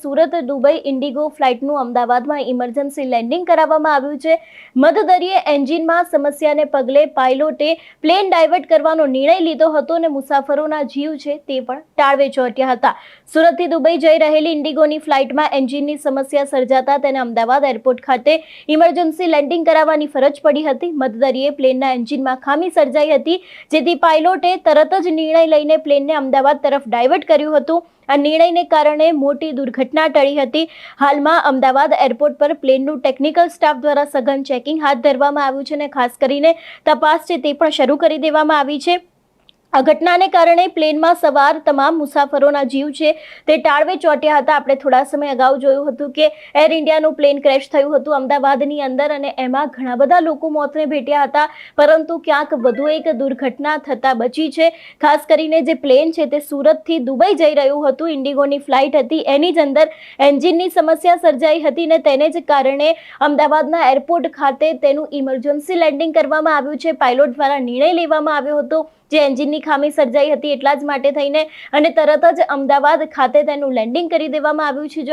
Surat Dubai Indigo ફ્લાઇટનું અમદાવાદમાં emergency landing કરાવવામાં આવ્યું છે. મધદરિયે એન્જિનમાં સમસ્યાને પગલે પાયલોટે પ્લેન ડાયવર્ટ કરવાનો નિર્ણય લીધો હતો અને મુસાફરોના જીવ છે તે પણ ટાળવે ચોંટ્યા હતા. સુરતથી દુબઈ જઈ રહેલી ઇન્ડિગોની ફ્લાઇટમાં એન્જિનની સમસ્યા સર્જાતા તેને અમદાવાદ એરપોર્ટ ખાતે ઇમરજન્સી લેન્ડિંગ કરાવવાની ફરજ પડી હતી. મધદરિયે પ્લેનના એન્જિનમાં ખામી સર્જાઈ હતી, જેથી પાયલોટે તરત જ નિર્ણય લઈને પ્લેનને અમદાવાદ તરફ ડાયવર્ટ કર્યું હતું. આ નિર્ણયને કારણે મોટી દુર્ઘટના ટળી હતી. હાલમાં અમદાવાદ એરપોર્ટ પર પ્લેનનું ટેકનિકલ સ્ટાફ દ્વારા સઘન ચેકિંગ હાથ ધરવામાં આવ્યું છે અને ખાસ કરીને તપાસ છે તે પણ શરૂ કરી દેવામાં આવી છે. આ ઘટનાને કારણે પ્લેનમાં સવાર તમામ મુસાફરોના જીવ છે. તે ટાળવે ચોંટ્યા હતા. આપણે થોડા સમય અગાઉ જોયું હતું કે એર ઇન્ડિયાનું પ્લેન ક્રેશ થયું હતું અમદાવાદની અંદર અને એમાં ઘણા બધા લોકો મોતને ભેટ્યા હતા. પરંતુ ક્યાંક વધુ એક દુર્ઘટના થતાં બચી છે. ખાસ કરીને જે પ્લેન છે તે સુરતથી દુબઈ જઈ રહ્યું હતું. ઇન્ડિગોની ફ્લાઇટ હતી. એની જ અંદર એન્જિનની સમસ્યા સર્જાઈ હતી ને તેને જ કારણે અમદાવાદના એરપોર્ટ ખાતે તેનું ઇમરજન્સી લેન્ડિંગ કરવામાં આવ્યું છે. પાયલોટ દ્વારા નિર્ણય લેવામાં આવ્યો હતો. જે એન્જિનની ખામી સર્જાઈ હતી એટલા જ માટે થઈને અને તરત જ અમદાવાદ ખાતે તેનું લેન્ડિંગ કરી દેવામાં આવ્યું છે. જો